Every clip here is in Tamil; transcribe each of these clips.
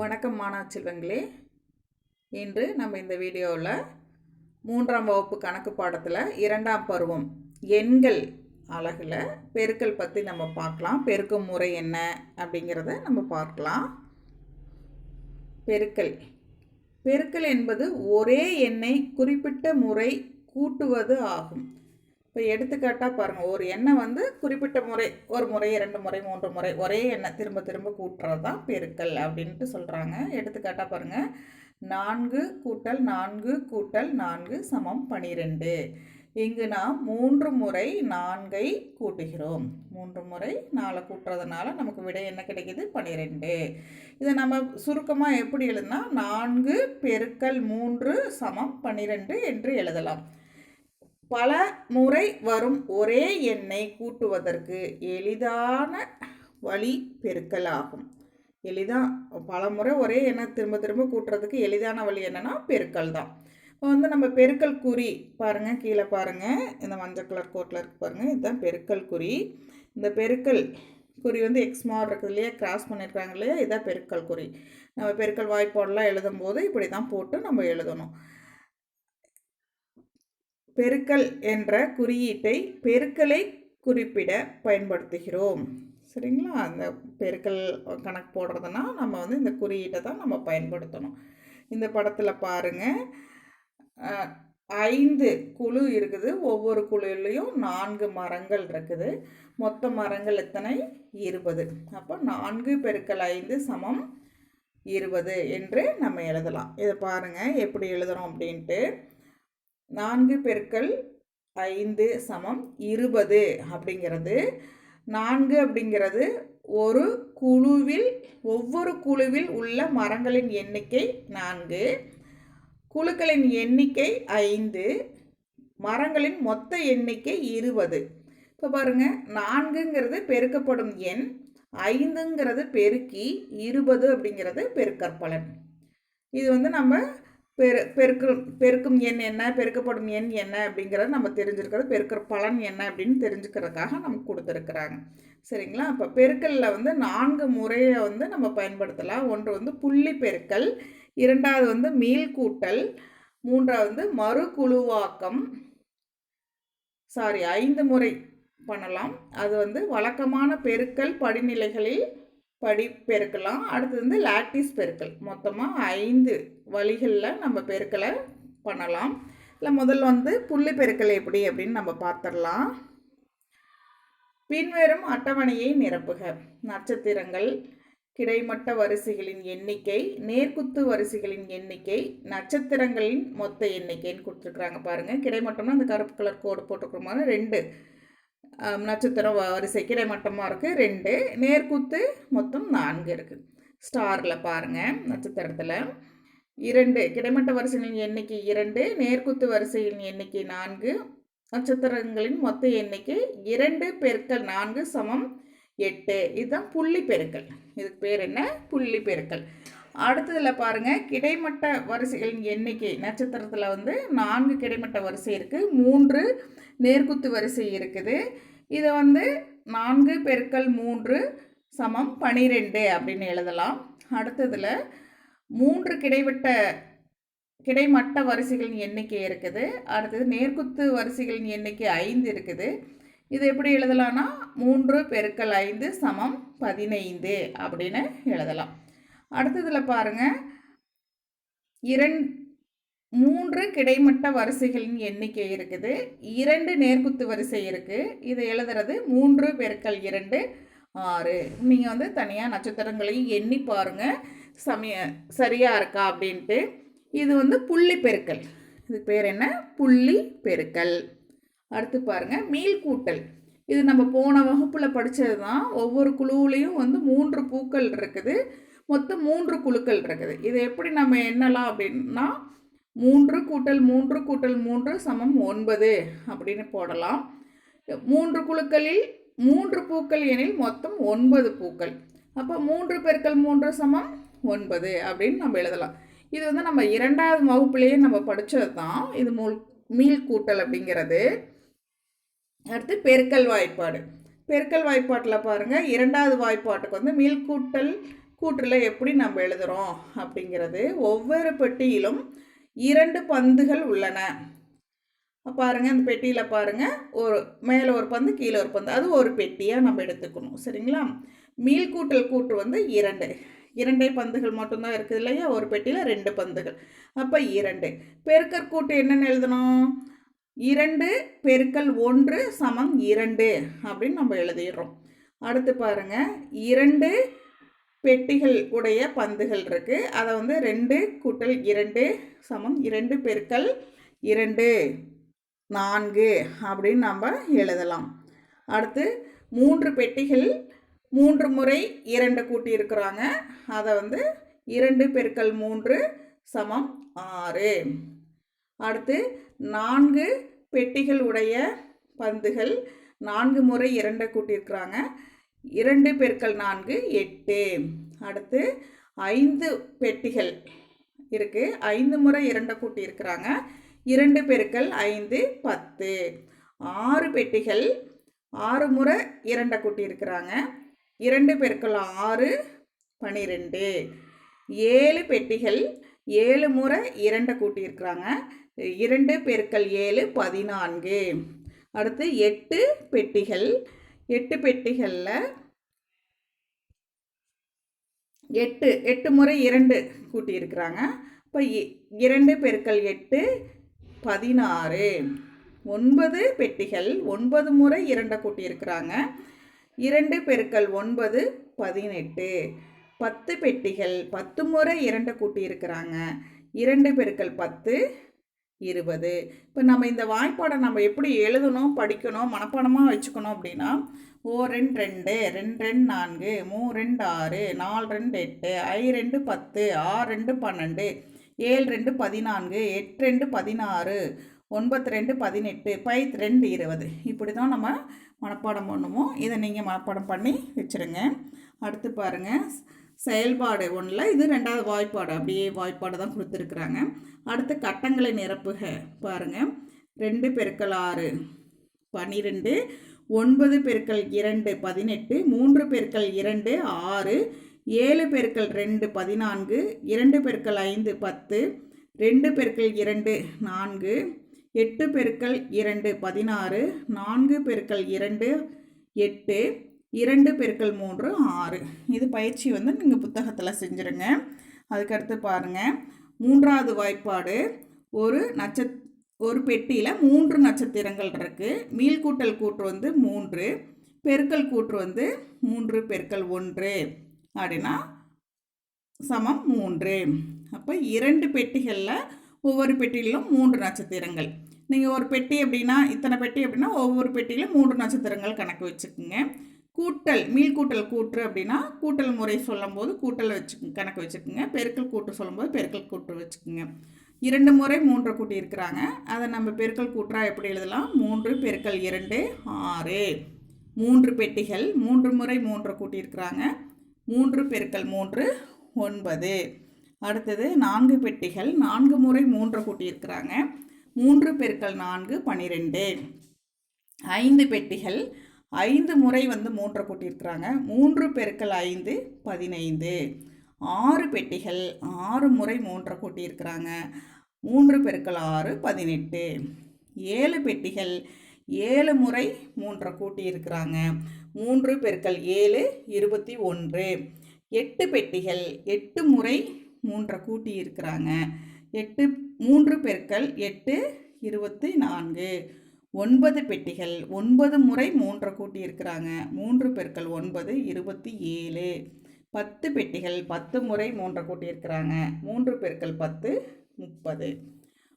வணக்கம் மாணாச்செல்வங்களே. இன்று நம்ம இந்த வீடியோவில் மூன்றாம் வகுப்பு கணக்கு பாடத்தில் இரண்டாம் பருவம் எண்கள் அழகில் பெருக்கல் பற்றி நம்ம பார்க்கலாம். பெருக்கும் முறை என்ன அப்படிங்கிறத நம்ம பார்க்கலாம். பெருக்கல் பெருக்கல் என்பது ஒரே எண்ணை குறிப்பிட்ட முறை கூட்டுவது ஆகும். இப்போ எடுத்துக்காட்டாக பாருங்கள் ஒரு எண்ணெய் வந்து குறிப்பிட்ட முறை ஒரு முறை இரண்டு முறை மூன்று முறை ஒரே எண்ணெய் திரும்ப திரும்ப கூட்டுறது தான் பெருக்கல் அப்படின்ட்டு சொல்கிறாங்க எடுத்துக்காட்டாக பாருங்கள் நான்கு கூட்டல் நான்கு கூட்டல் நான்கு சமம் பனிரெண்டு. இங்கு நாம் மூன்று முறை நான்கை கூட்டுகிறோம். மூன்று முறை நாலை கூட்டுறதுனால நமக்கு விடை என்ன கிடைக்குது? பன்னிரெண்டு இதை நம்ம சுருக்கமாக எப்படி எழுதுனா நான்கு பெருக்கல் மூன்று சமம் பன்னிரெண்டு என்று எழுதலாம். பல முறை வரும் ஒரே எண்ணை கூட்டுவதற்கு எளிதான வழி பெருக்கல் ஆகும் எளிதாக பல முறை ஒரே எண்ணை திரும்ப திரும்ப கூட்டுறதுக்கு எளிதான வழி என்னென்னா பெருக்கல் தான். இப்போ வந்து நம்ம பெருக்கல் குறி பாருங்கள் கீழே பாருங்கள் இந்த மஞ்சள் கலர் கோட்டில் இருக்கு பாருங்கள் இதுதான் பெருக்கல் குறி. இந்த பெருக்கல் குறி வந்து எக்ஸ் மார்க் இருக்குது இல்லையா? கிராஸ் பண்ணியிருக்காங்க இல்லையா? இதான் பெருக்கல் குறி. நம்ம பெருக்கல் வாய்ப்பாடெலாம் எழுதும்போது இப்படி தான் போட்டு நம்ம எழுதணும். பெருக்கல் என்ற குறியீட்டை பெருக்கலை குறிப்பிட பயன்படுத்துகிறோம். சரிங்களா? அந்த பெருக்கல் கணக்கு போடுறதுனா நம்ம வந்து இந்த குறியீட்டை தான் நம்ம பயன்படுத்தணும். இந்த படத்தில் பாருங்கள் ஐந்து குழு இருக்குது. ஒவ்வொரு குழுலையும் நான்கு மரங்கள் இருக்குது. மொத்த மரங்கள் எத்தனை? இருபது. அப்போ நான்கு பெருக்கல் ஐந்து சமம் இருபது என்று நம்ம எழுதலாம். இதை பாருங்கள் எப்படி எழுதுகிறோம் அப்படின்ட்டு. நான்கு பெருக்கள் ஐந்து சமம் இருபது அப்படிங்கிறது. நான்கு அப்படிங்கிறது ஒரு குழுவில் ஒவ்வொரு குழுவில் உள்ள மரங்களின் எண்ணிக்கை நான்கு குழுக்களின் எண்ணிக்கை ஐந்து மரங்களின் மொத்த எண்ணிக்கை இருபது. இப்போ பாருங்கள் நான்குங்கிறது பெருக்கப்படும் எண் ஐந்துங்கிறது பெருக்கி இருபது அப்படிங்கிறது பெருக்கற்பலன். இது வந்து நம்ம பெரு பெருக்கும் பெருக்கும் எண் என்ன பெருக்கப்படும் எண் என்ன அப்படிங்கிறத நம்ம தெரிஞ்சிருக்கிறது பெருக்கிற பலன் என்ன அப்படின்னு தெரிஞ்சுக்கிறதுக்காக நமக்கு கொடுத்துருக்குறாங்க. சரிங்களா? அப்போ பெருக்கலில் வந்து நான்கு முறையை வந்து நம்ம பயன்படுத்தலாம். ஒன்று வந்து புள்ளி பெருக்கல் இரண்டாவது வந்து மீள் கூட்டல் மூன்றாவது வந்து மறு குழுவாக்கம். சாரி ஐந்து முறை பண்ணலாம். அது வந்து வழக்கமான பெருக்கல் படிநிலைகளில் படி பெருக்கலாம். அடுத்தது வந்து லாட்டிஸ் பெருக்கல். மொத்தமாக ஐந்து வழிகளில் நம்ம பெருக்கலை பண்ணலாம். இல்லை முதல் வந்து புள்ளி பெருக்கல் எப்படி அப்படின்னு நம்ம பார்த்துடலாம் பின்வரும் அட்டவணையை நிரப்புக. நட்சத்திரங்கள் கிடைமட்ட வரிசைகளின் எண்ணிக்கை நேர்குத்து வரிசைகளின் எண்ணிக்கை நட்சத்திரங்களின் மொத்த எண்ணிக்கைன்னு கொடுத்துருக்குறாங்க பாருங்கள் கிடைமட்டம்னா அந்த கருப்பு கலர் கோடு போட்டுருக்குற மாதிரி ரெண்டு. நட்சத்திரம் வரிசை கிடைமட்டமாக இருக்குது ரெண்டு நேர்குத்து மொத்தம் நான்கு இருக்குது ஸ்டாரில் பாருங்கள் நட்சத்திரத்தில். இரண்டு கிடைமட்ட வரிசைகளின் எண்ணிக்கை இரண்டு நேர்குத்து வரிசைகளின் எண்ணிக்கை நான்கு நட்சத்திரங்களின் மொத்த எண்ணிக்கை இரண்டு பெருக்கல் நான்கு சமம் எட்டு. இதுதான் புள்ளி பெருக்கல். இதுக்கு பேர் என்ன? புள்ளி பெருக்கல். அடுத்ததில் பாருங்கள் கிடைமட்ட வரிசைகளின் எண்ணிக்கை நட்சத்திரத்தில் வந்து நான்கு கிடைமட்ட வரிசை இருக்குது மூன்று நேர்குத்து வரிசை இருக்குது. இதை வந்து நான்கு பெருக்கல் மூன்று சமம் பனிரெண்டு அப்படின்னு எழுதலாம். அடுத்ததில் மூன்று கிடைவட்ட கிடைமட்ட வரிசைகளின் எண்ணிக்கை இருக்குது. அடுத்தது நேர்குத்து வரிசைகளின் எண்ணிக்கை ஐந்து இருக்குது. இது எப்படி எழுதலாம்னா மூன்று பெருக்கல் ஐந்து சமம் பதினைந்து அப்படின்னு எழுதலாம். அடுத்ததில் பாருங்கள் இரண் மூன்று கிடைமட்ட வரிசைகளின் எண்ணிக்கை இருக்குது. இரண்டு நேர்குத்து வரிசை இருக்குது இதை எழுதுறது மூன்று பெருக்கல் இரண்டு ஆறு. நீங்கள் வந்து தனியாக நட்சத்திரங்களையும் எண்ணி பாருங்கள் சமய சரியாக இருக்கா அப்படின்ட்டு. இது வந்து புள்ளி பெருக்கல். இது பேர் என்ன? புள்ளி பெருக்கல். அடுத்து பாருங்கள் மீள்கூட்டல் இது நம்ம போன வகுப்பில் படித்தது தான் ஒவ்வொரு குழுவுலேயும் வந்து மூன்று பூக்கள் இருக்குது. மொத்தம் மூன்று குழுக்கள் இருக்குது. இதை எப்படி நம்ம எண்ணலாம் அப்படின்னா மூன்று கூட்டல் மூன்று கூட்டல் மூன்று சமம் ஒன்பது அப்படின்னு போடலாம். மூன்று குழுக்களில் மூன்று பூக்கள் எனில் மொத்தம் ஒன்பது பூக்கள். அப்போ மூன்று பெருக்கள் மூன்று சமம் ஒன்பது அப்படின்னு நம்ம எழுதலாம். இது வந்து நம்ம இரண்டாவது வகுப்புலேயே நம்ம படித்தது தான். இது மூல் மீள் கூட்டல் அப்படிங்கிறது. அடுத்து பெருக்கல் வாய்ப்பாடு. பெருக்கல் வாய்ப்பாட்டில் பாருங்கள் இரண்டாவது வாய்ப்பாட்டுக்கு வந்து மீள் கூட்டல் கூற்றில் எப்படி நம்ம எழுதுகிறோம் அப்படிங்கிறது ஒவ்வொரு பெட்டியிலும் இரண்டு பந்துகள் உள்ளன. பாருங்கள் அந்த பெட்டியில் பாருங்கள் ஒரு மேலே ஒரு பந்து கீழே ஒரு பந்து. அது ஒரு பெட்டியாக நம்ம எடுத்துக்கணும். சரிங்களா? மீள் கூட்டல் கூற்று வந்து இரண்டு. இரண்டே பந்துகள் மட்டும்தான் இருக்குது இல்லையா? ஒரு பெட்டியில் ரெண்டு பந்துகள். அப்போ இரண்டு. பெருக்கற் கூட்டு என்னென்னு எழுதணும்? இரண்டு பெருக்கல் ஒன்று சமம் இரண்டு அப்படின்னு நம்ம எழுதிடுறோம். அடுத்து பாருங்கள் இரண்டு பெட்டிகள் உடைய பந்துகள் இருக்குது அதை வந்து ரெண்டு கூட்டல் இரண்டு சமம் இரண்டு பெருக்கல் இரண்டு நான்கு அப்படின்னு நம்ம எழுதலாம். அடுத்து மூன்று பெட்டிகள் மூன்று முறை இரண்டு கூட்டியிருக்கிறாங்க. அதை வந்து இரண்டு பெருக்கல் மூன்று சமம் ஆறு. அடுத்து நான்கு பெட்டிகள் உடைய பந்துகள் நான்கு முறை இரண்டை கூட்டியிருக்கிறாங்க. இரண்டு பெருக்கள் நான்கு எட்டு. அடுத்து ஐந்து பெட்டிகள் இருக்குது ஐந்து முறை இரண்டை கூட்டி இருக்கிறாங்க இரண்டு பெருக்கள் ஐந்து பத்து. ஆறு பெட்டிகள் ஆறு முறை இரண்டை கூட்டி இருக்கிறாங்க இரண்டு பெருக்கள் ஆறு பனிரெண்டு. ஏழு பெட்டிகள் ஏழு முறை இரண்டை கூட்டியிருக்கிறாங்க. இரண்டு பெருக்கள் ஏழு பதினான்கு. அடுத்து எட்டு பெட்டிகள் எட்டு பெட்டிகளில் எட்டு எட்டு முறை இரண்டு கூட்டியிருக்கிறாங்க. இப்போ இரண்டு பெருக்கள் எட்டு பதினாறு. ஒன்பது பெட்டிகள் ஒன்பது முறை இரண்டை கூட்டியிருக்கிறாங்க. இரண்டு பெருக்கள் ஒன்பது பதினெட்டு. பத்து பெட்டிகள் பத்து முறை இரண்டை கூட்டியிருக்கிறாங்க. இரண்டு பெருக்கள் பத்து இருபது. இப்போ நம்ம இந்த வாய்ப்பாடை நம்ம எப்படி எழுதணும் படிக்கணும் மனப்பாடமாக வச்சுக்கணும் அப்படின்னா ஓ ரெண்டு ரெண்டு ரெண்டு ரெண்டு நான்கு மூ ரெண்டு ஆறு நாலு ரெண்டு எட்டு ஐ ரெண்டு பத்து ஆறு ரெண்டு பன்னெண்டு ஏழு ரெண்டு பதினான்கு எட்டு ரெண்டு பதினாறு ஒன்பத்து ரெண்டு பதினெட்டு பைத் ரெண்டு இருபது. இப்படி தான் நம்ம மனப்பாடம் பண்ணுவோம். இதை நீங்கள் மனப்பாடம் பண்ணி வச்சுருங்க. அடுத்து பாருங்கள் செயல்பாடு ஒன்றில் இது ரெண்டாவது வாய்ப்பாடு. அப்படியே வாய்ப்பாடு தான் கொடுத்துருக்குறாங்க. அடுத்து கட்டங்களை நிரப்புக பாருங்கள் ரெண்டு பெருக்கல் ஆறு பன்னிரெண்டு ஒன்பது பெருக்கல் இரண்டு பதினெட்டு. மூன்று பெருக்கல் இரண்டு ஆறு. ஏழு பெருக்கல் ரெண்டு பதினான்கு. இரண்டு பெருக்கல் ஐந்து பத்து. ரெண்டு பெருக்கல் இரண்டு நான்கு. எட்டு பெருக்கல் இரண்டு பதினாறு. நான்கு பெருக்கல் இரண்டு எட்டு. இரண்டு பெருக்கல் மூன்று ஆறு. இது பயிற்சி வந்து நீங்கள் புத்தகத்தில் செஞ்சுருங்க. அதுக்கடுத்து பாருங்கள் மூன்றாவது வாய்ப்பாடு ஒரு நட்சத் ஒரு பெட்டியில் மூன்று நட்சத்திரங்கள் இருக்குது மீள்கூட்டல் கூற்று வந்து மூன்று பெருக்கல் கூற்று வந்து மூன்று பெருக்கல் ஒன்று அப்படின்னா சமம் மூன்று. அப்போ இரண்டு பெட்டிகளில் ஒவ்வொரு பெட்டியிலும் மூன்று நட்சத்திரங்கள். நீங்கள் ஒரு பெட்டி அப்படின்னா இத்தனை பெட்டி அப்படின்னா ஒவ்வொரு பெட்டியிலும் மூன்று நட்சத்திரங்கள் கணக்கு வச்சுக்கோங்க. கூட்டல் மீள் கூட்டல் கூற்று அப்படின்னா கூட்டல் முறை சொல்லும்போது கூட்டல் வச்சு கணக்கு வச்சுக்கோங்க. பெருக்கல் கூட்டு சொல்லும்போது பெருக்கல் கூட்டு வச்சுக்கோங்க. இரண்டு முறை மூன்று கூட்டி இருக்கிறாங்க. அதை நம்ம பெருக்கல் கூற்றாக எப்படி எழுதலாம்? மூன்று பெருக்கல் இரண்டு ஆறு. மூன்று பெட்டிகள் மூன்று முறை மூன்று கூட்டியிருக்கிறாங்க மூன்று பெருக்கல் மூன்று ஒன்பது. அடுத்தது நான்கு பெட்டிகள் நான்கு முறை மூன்று கூட்டியிருக்கிறாங்க மூன்று பெருக்கல் நான்கு பன்னிரெண்டு ஐந்து பெட்டிகள் ஐந்து முறை வந்து மூன்றை கூட்டியிருக்கிறாங்க. மூன்று பெருக்கள் ஐந்து பதினைந்து. ஆறு பெட்டிகள் ஆறு முறை மூன்றை கூட்டியிருக்கிறாங்க. மூன்று பெருக்கள் ஆறு பதினெட்டு. ஏழு பெட்டிகள் ஏழு முறை மூன்றை கூட்டியிருக்கிறாங்க. மூன்று பெருக்கள் ஏழு இருபத்தி ஒன்று. எட்டு பெட்டிகள் எட்டு முறை மூன்றை கூட்டியிருக்கிறாங்க. எட்டு மூன்று பெருக்கள் எட்டு இருபத்தி நான்கு. ஒன்பது பெட்டிகள் ஒன்பது முறை மூன்றை கூட்டியிருக்கிறாங்க. மூன்று பெருக்கள் ஒன்பது இருபத்தி ஏழு. பத்து பெட்டிகள் பத்து முறை மூன்றை கூட்டியிருக்கிறாங்க. மூன்று பெருக்கள் பத்து முப்பது.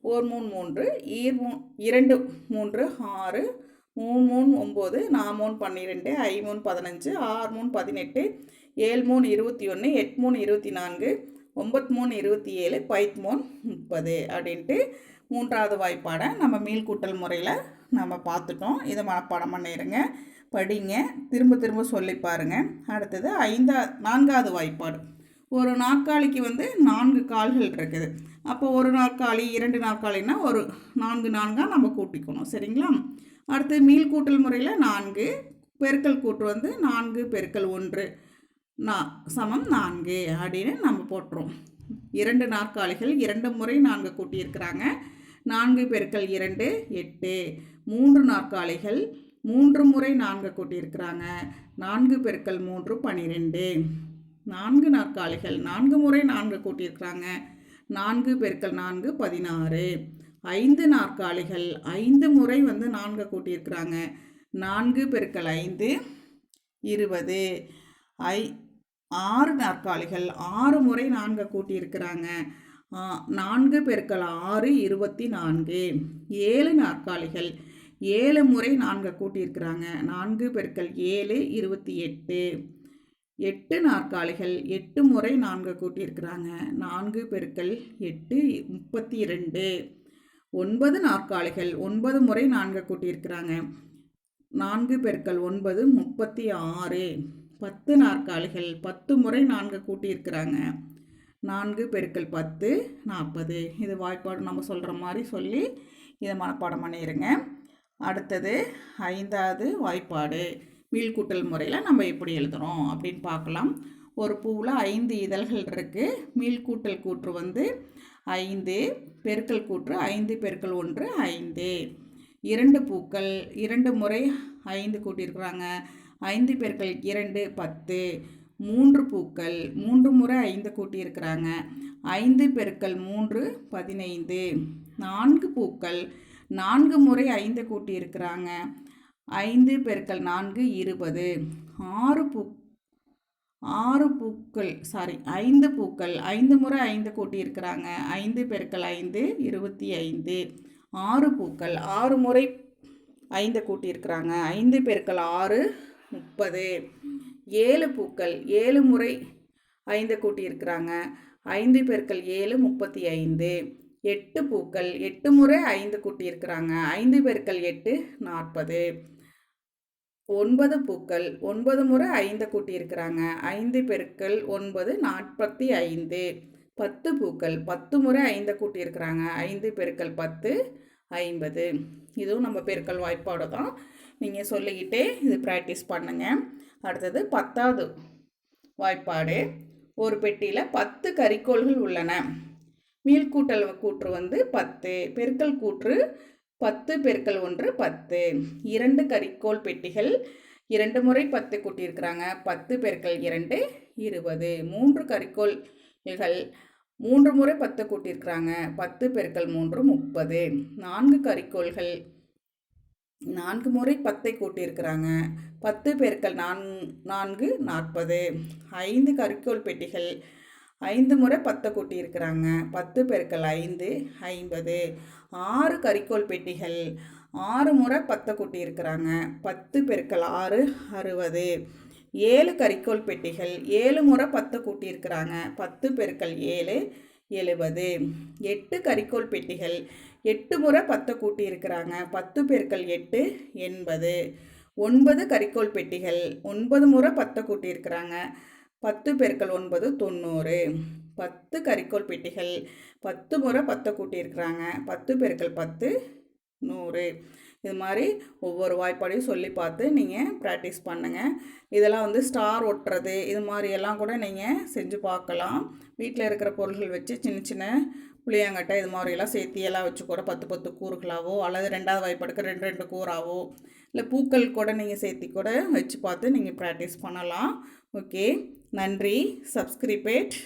ஓர் மூணு மூன்று ஈர் மூ இரண்டு மூன்று ஆறு. மூணு மூணு ஒம்பது நான் மூணு பன்னிரெண்டு ஐ மூணு பதினஞ்சு ஆறு மூணு பதினெட்டு ஏழு மூணு இருபத்தி ஒன்று எட்டு மூணு இருபத்தி நான்கு ஒம்பத்து மூணு இருபத்தி ஏழு பைத் மூணு முப்பது அப்படின்ட்டு மூன்றாவது வாய்ப்பாடை நம்ம மீள்கூட்டல் முறையில் நம்ம பார்த்துட்டோம். இதை மனப்பாடம் பண்ணிடுங்க படிங்க. திரும்ப திரும்ப சொல்லி பாருங்கள் அடுத்தது ஐந்தா நான்காவது வாய்ப்பாடு. ஒரு நாற்காலிக்கு வந்து நான்கு கால்கள் இருக்குது. அப்போ ஒரு நாற்காலி இரண்டு நாற்காலின்னா ஒரு நான்கு நான்காக நம்ம கூட்டிக்கணும். சரிங்களா? அடுத்து மீள் கூட்டல் முறையில் நான்கு பெருக்கல் கூட்டு வந்து நான்கு பெருக்கல் ஒன்று நா சமம் நான்கு அப்படின்னு நம்ம போட்டுரும் இரண்டு நாற்காலிகள் இரண்டு முறை நான்கு கூட்டியிருக்கிறாங்க. நான்கு பெருக்கல் இரண்டு எட்டு. மூன்று நாற்காலிகள் மூன்று முறை நான்கு கூட்டியிருக்கிறாங்க. நான்கு பெருக்கல் மூன்று பன்னிரெண்டு நான்கு நாற்காலிகள் நான்கு முறை நான்கு கூட்டியிருக்கிறாங்க. நான்கு பெருக்கல் நான்கு பதினாறு. ஐந்து நாற்காலிகள் ஐந்து முறை வந்து நான்கு கூட்டியிருக்கிறாங்க. நான்கு பெருக்கல் ஐந்து இருபது. ஐ ஆறு நாற்காலிகள் ஆறு முறை நான்கு கூட்டியிருக்கிறாங்க. நான்கு பெருக்கல் ஆறு இருபத்தி நான்கு. ஏழு நாற்காலிகள். ஏழு முறை நான்கு கூட்டியிருக்கிறாங்க. நான்கு பெருக்கல் ஏழு இருபத்தி எட்டு. எட்டு நாற்காலிகள். எட்டு முறை நான்கு கூட்டியிருக்கிறாங்க. நான்கு பெருக்கல் எட்டு முப்பத்தி இரண்டு. ஒன்பது நாற்காலிகள். ஒன்பது முறை நான்கு கூட்டியிருக்கிறாங்க. நான்கு பெருக்கல் ஒன்பது முப்பத்தி ஆறு. பத்து நாற்காலிகள். பத்து முறை நான்கு கூட்டியிருக்கிறாங்க. நான்கு பெருக்கல் பத்து நாற்பது. இது வாய்ப்பாடு நம்ம சொல்கிற மாதிரி சொல்லி இதை மனப்பாடம் பண்ணிடுங்க அடுத்தது ஐந்தாவது வாய்ப்பாடு. மீள்கூட்டல் முறையில் நம்ம எப்படி எழுதுகிறோம் அப்படின்னு பார்க்கலாம். ஒரு பூவில் ஐந்து இதழ்கள் இருக்குது மீள்கூட்டல் கூற்று வந்து ஐந்து பெருக்கல் கூற்று ஐந்து பெருக்கல் ஒன்று ஐந்து. இரண்டு பூக்கள் இரண்டு முறை ஐந்து கூட்டியிருக்கிறாங்க. ஐந்து பெருக்கள் இரண்டு பத்து. மூன்று பூக்கள் மூன்று முறை ஐந்து கூட்டியிருக்கிறாங்க. ஐந்து பெருக்கள் மூன்று பதினைந்து. நான்கு பூக்கள் நான்கு முறை ஐந்து கூட்டியிருக்கிறாங்க. ஐந்து பெருக்கள் நான்கு இருபது. ஆறு பூ ஆறு பூக்கள் சாரி ஐந்து பூக்கள் ஐந்து முறை ஐந்து கூட்டியிருக்கிறாங்க. ஐந்து பெருக்கள் ஐந்து இருபத்தி ஐந்து. ஆறு பூக்கள் ஆறு முறை ஐந்து கூட்டியிருக்கிறாங்க. ஐந்து பெருக்கள் ஆறு முப்பது. ஏழு பூக்கள் ஏழு முறை ஐந்து கூட்டியிருக்கிறாங்க. ஐந்து பெருக்கள் ஏழு முப்பத்தி ஐந்து. எட்டு பூக்கள் எட்டு முறை ஐந்து கூட்டியிருக்கிறாங்க. ஐந்து பெருக்கள் எட்டு நாற்பது. ஒன்பது பூக்கள் ஒன்பது முறை ஐந்து கூட்டியிருக்கிறாங்க. ஐந்து பெருக்கள் ஒன்பது நாற்பத்தி ஐந்து. பத்து பூக்கள் பத்து முறை ஐந்து கூட்டியிருக்கிறாங்க. ஐந்து பெருக்கள் பத்து ஐம்பது. இதுவும் நம்ம பெருக்கல் வாய்ப்பாடு தான். நீங்கள் சொல்லிக்கிட்டே இது ப்ராக்டிஸ் பண்ணுங்க. அடுத்தது பத்தாவது வாய்ப்பாடு. ஒரு பெட்டியில் பத்து கறிக்கோள்கள் உள்ளன. மீள்கூட்டல் கூற்று வந்து பத்து பெருக்கல் கூற்று பத்து பெருக்கல் ஒன்று பத்து. இரண்டு கரிக்கோள் பெட்டிகள் இரண்டு முறை பத்து கூட்டியிருக்கிறாங்க. பத்து பெருக்கல் இரண்டு இருபது. மூன்று கறிக்கோள்கள் மூன்று முறை பத்து கூட்டியிருக்கிறாங்க. பத்து பெருக்கல் மூன்று முப்பது. நான்கு கறிக்கோள்கள் நான்கு முறை பத்தை கூட்டியிருக்கிறாங்க. பத்து பெருக்கல் நான் நான்கு நாற்பது. ஐந்து கறிக்கோள் பெட்டிகள். ஐந்து முறை பத்தை கூட்டியிருக்கிறாங்க. பத்து பெருக்கல் ஐந்து ஐம்பது. ஆறு கறிக்கோள் பெட்டிகள். ஆறு முறை பத்தை கூட்டியிருக்கிறாங்க. பத்து பெருக்கல் ஆறு அறுபது. ஏழு கறிக்கோள் பெட்டிகள். ஏழு முறை பத்தை கூட்டியிருக்கிறாங்க. பத்து பேருக்கள் ஏழு எழுபது. எட்டு கரிக்கோல் பெட்டிகள். எட்டு முறை பத்தை கூட்டியிருக்கிறாங்க. பத்து பேர்கள் எட்டு எண்பது. ஒன்பது கரிக்கோல் பெட்டிகள். ஒன்பது முறை பத்தை கூட்டியிருக்கிறாங்க. பத்து பேர்கள் ஒன்பது தொண்ணூறு. பத்து கரிக்கோல் பெட்டிகள். பத்து முறை பத்தை கூட்டியிருக்கிறாங்க. பத்து பேர்கள் பத்து நூறு. இது மாதிரி ஒவ்வொரு வாய்ப்பாடையும் சொல்லி பார்த்து நீங்கள் ப்ராக்டிஸ் பண்ணுங்கள் இதெல்லாம் வந்து ஸ்டார் ஒட்டுறது இது மாதிரி எல்லாம் கூட நீங்கள் செஞ்சு பார்க்கலாம். வீட்டில் இருக்கிற பொருள்கள் வச்சு சின்ன சின்ன புளியங்கட்டை இது மாதிரியெல்லாம் சேர்த்து எல்லாம் வச்சு கூட பத்து பத்து கூறுகளாவோ அல்லது ரெண்டாவது வாய்ப்பாடுக்கு ரெண்டு ரெண்டு கூறாவோ இல்லை பூக்கள் கூட நீங்கள் சேர்த்தி கூட வச்சு பார்த்து நீங்கள் ப்ராக்டிஸ் பண்ணலாம். ஓகே நன்றி. சப்ஸ்கிரிபேட்